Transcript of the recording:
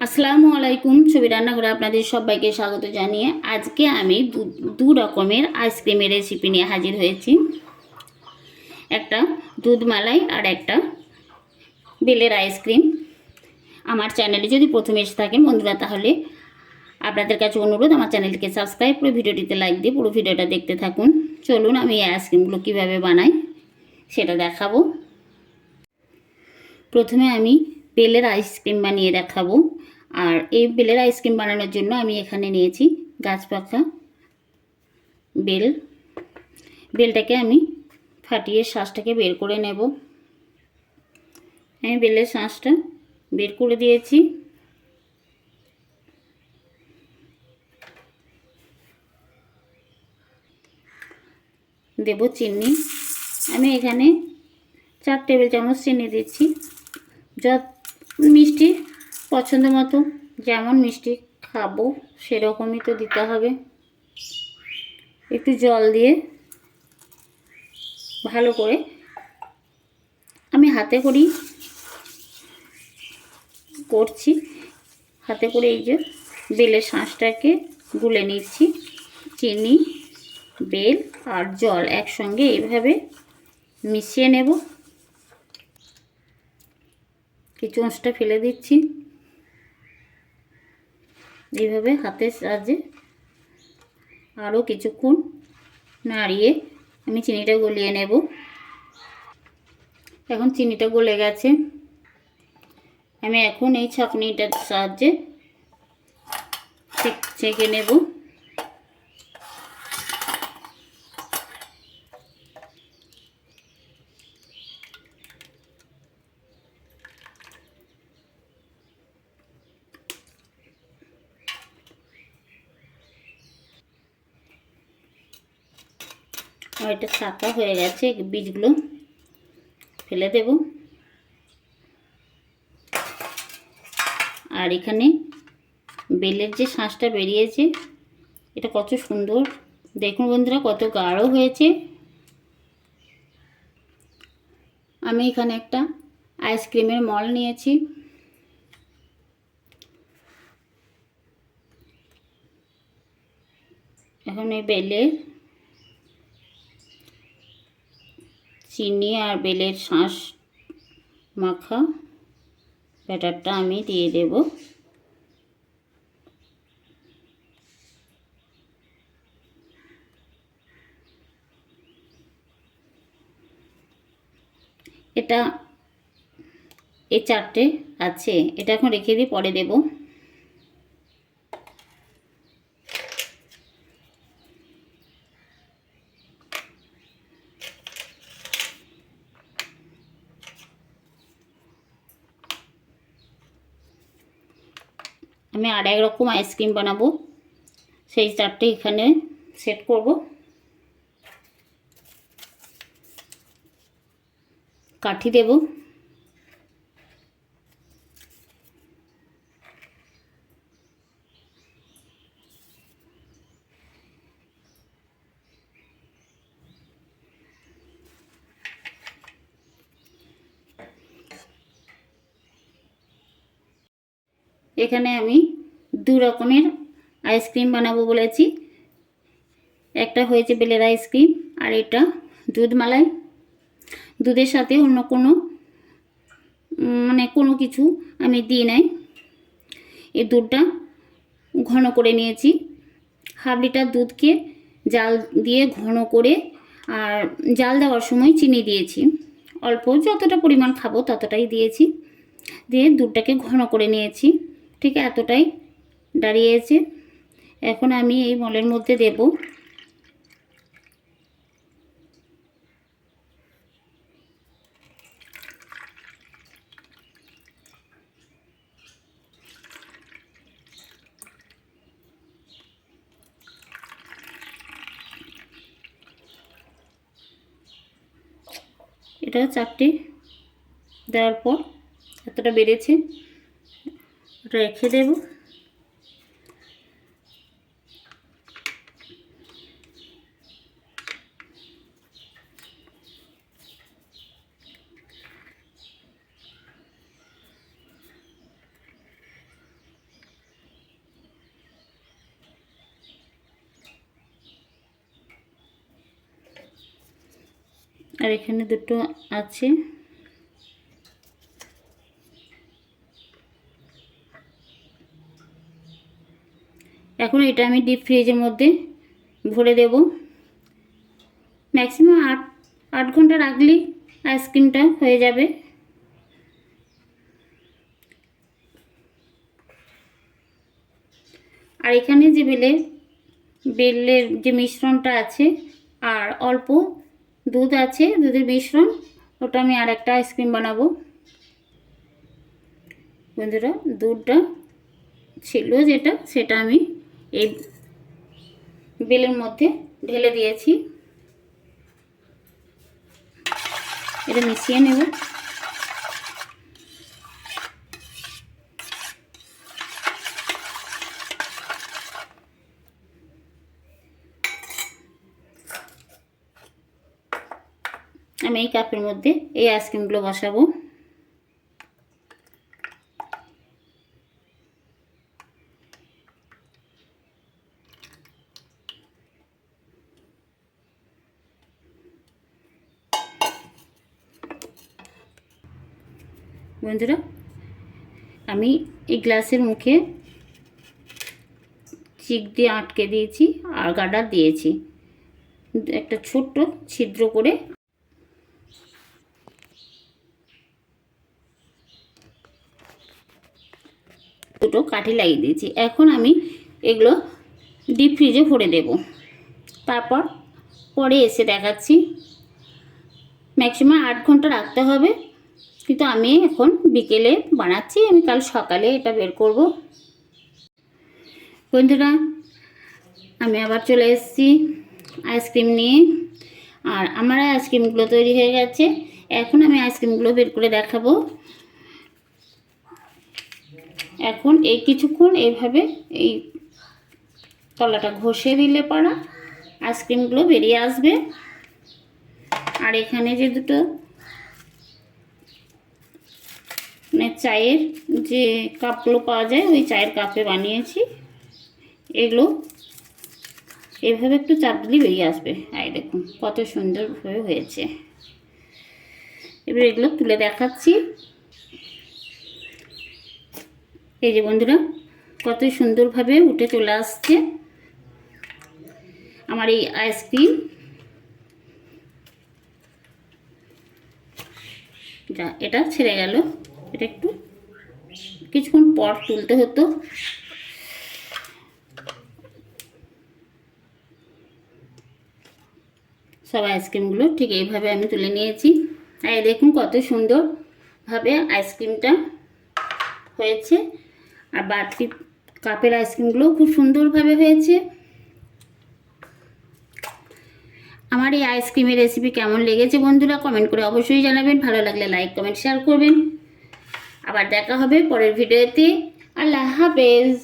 আসসালামু আলাইকুম। ছবি রান্নাঘরে আপনাদের সবাইকে স্বাগত জানিয়ে আজকে আমি দু- দু রকমের আইসক্রিমের রেসিপি নিয়ে হাজির হয়েছি। একটা দুধ মালাই আর একটা বেলের আইসক্রিম। আমার চ্যানেলে যদি প্রথমে এসে থাকেন বন্ধুরা, তাহলে আপনাদের কাছে অনুরোধ, আমার চ্যানেলটিকে সাবস্ক্রাইব করে ভিডিওটিতে লাইক দিয়ে পুরো ভিডিওটা দেখতে থাকুন। চলুন আমি এই আইসক্রিমগুলো কীভাবে বানাই সেটা দেখাবো। প্রথমে আমি বেলের আইসক্রিম বানিয়ে দেখাবো। আর এই বেলের আইসক্রিম বানানোর জন্য আমি এখানে নিয়েছি গাছ পাখা বেল। বেলটাকে আমি ফাটিয়ে শ্বাসটাকে বের করে নেব। আমি বেলের শ্বাসটা বের করে দিয়েছি। দেব চিনি। আমি এখানে চার টেবিল চামচ চিনি দিচ্ছি। যত মিষ্টি পছন্দ মতো, যেমন মিষ্টি খাব, সেরকমই তো দিতে হবে। একটু জল দিয়ে ভালো করে আমি হাতে করি, করছি। হাতে করে এই যে বেলের শাঁসটাকে গুলে নিচ্ছি। চিনি, বেল আর জল একসঙ্গে এইভাবে মিশিয়ে নেব। কিছু অংশটা ফেলে দিচ্ছি। এইভাবে হাতের সাহায্যে আরও কিছুক্ষণ নাড়িয়ে আমি চিনিটা গলিয়ে নেব। এখন চিনিটা গলে গেছে। আমি এখন এই ছাঁকনিটার সাহায্যে ছেঁকে নেব আর এটা ছাকা হয়ে গেছে, বীজগুলো ফেলে দেব। আর এখানে বেলের যে শাঁসটা বেরিয়েছে, এটা কত সুন্দর। দেখুন বন্ধুরা, কত গাঢ় হয়েছে। আমি এখানে একটা আইসক্রিমের মল নিয়েছি। এখন এই বেলের চিনি আর বেলের শাঁস মাখা ব্যাটারটা আমি দিয়ে দেব। এটা এই চারটে আছে, এটা এখন রেখে দিই পরে দেব। আমি আর এক রকম আইসক্রিম বানাবো। সেই চারটে এখানে সেট করব। কাঠি দেব। এখানে আমি দু রকমের আইসক্রিম বানাবো বলেছি। একটা হয়েছে বেলের আইসক্রিম আর এটা দুধ মালাই। দুধের সাথে অন্য কোনো মানে কোনো কিছু আমি দিই নাই। এই দুধটা ঘন করে নিয়েছি। হাফ লিটার দুধকে জাল দিয়ে ঘন করে আর জাল দেওয়ার সময় চিনি দিয়েছি। অল্প যতটা পরিমাণ খাব ততটাই দিয়েছি। দিয়ে দুধটাকে ঘন করে নিয়েছি। ঠিক এতটাই দাঁড়িয়েছে। এখন আমি এই মলের মধ্যে দেব। এটা চারটে দেওয়ার পর এতটা বেড়েছে। রেখে দেব। আর এখানে দুটো আছে। এখন এটা আমি ডিপ ফ্রিজের মধ্যে ভরে দেব। ম্যাক্সিমাম আট আট ঘণ্টা রাখলেই আইসক্রিমটা হয়ে যাবে। আর এখানে যে বেলে, বেলের যে মিশ্রণটা আছে, আর অল্প দুধ আছে, দুধের মিশ্রণ, ওটা আমি আর একটা আইসক্রিম বানাবো। বন্ধুরা, দুধটা ছিল যেটা, সেটা আমি এই বেলের মধ্যে ঢেলে দিয়েছি। এটা মিশিয়ে নেব। আমি এই কাপের মধ্যে এই আইসক্রিমগুলো বসাবো। বন্ধুরা, আমি এই গ্লাসের মুখে চিক দিয়ে আটকে দিয়েছি আর গার্ডার দিয়েছি। একটা ছোট্ট ছিদ্র করে দুটো কাঠি লাগিয়ে দিয়েছি। এখন আমি এগুলো ডিপ ফ্রিজে ভরে দেব। তারপর পরে এসে দেখাচ্ছি। ম্যাক্সিমাম আট ঘণ্টা রাখতে হবে। কিন্তু আমি এখন বিকেলে বানাচ্ছি, আমি কাল সকালে এটা বের করব। বন্ধুরা, আমি আবার চলে এসেছি আইসক্রিম নিয়ে। আর আমার আইসক্রিমগুলো তৈরি হয়ে গেছে, এখন আমি আইসক্রিমগুলো বের করে দেখাবো। এখন এই কিছুক্ষণ এইভাবে এই তলাটা ঘষে দিলে পড়া আইসক্রিমগুলো বেরিয়ে আসবে। আর এখানে যে দুটো মানে চায়ের যে কাপগুলো পাওয়া যায়, ওই চায়ের কাপে বানিয়েছি। এগুলো এভাবে একটু চাপ দিলে বেরিয়ে আসবে। এই দেখুন, কত সুন্দরভাবে হয়েছে। এবার এগুলো তুলে দেখাচ্ছি। এই যে বন্ধুরা, কত সুন্দরভাবে উঠে চলে আসছে আমার এই আইসক্রিম। যা, এটা ছেড়ে গেল। এটা একটু কিছুক্ষণ পর তুলতে হতো। সব আইসক্রিমগুলো ঠিক এইভাবে আমি তুলে নিয়েছি। আর দেখুন কত সুন্দরভাবে আইসক্রিমটা হয়েছে। আর বাড়তি কাপের আইসক্রিমগুলো খুব সুন্দরভাবে হয়েছে। আমার এই আইসক্রিমের রেসিপি কেমন লেগেছে বন্ধুরা কমেন্ট করে অবশ্যই জানাবেন। ভালো লাগলে লাইক, কমেন্ট শেয়ার করবেন। আবার দেখা হবে পরের ভিডিওতে। আল্লাহ হাফেজ।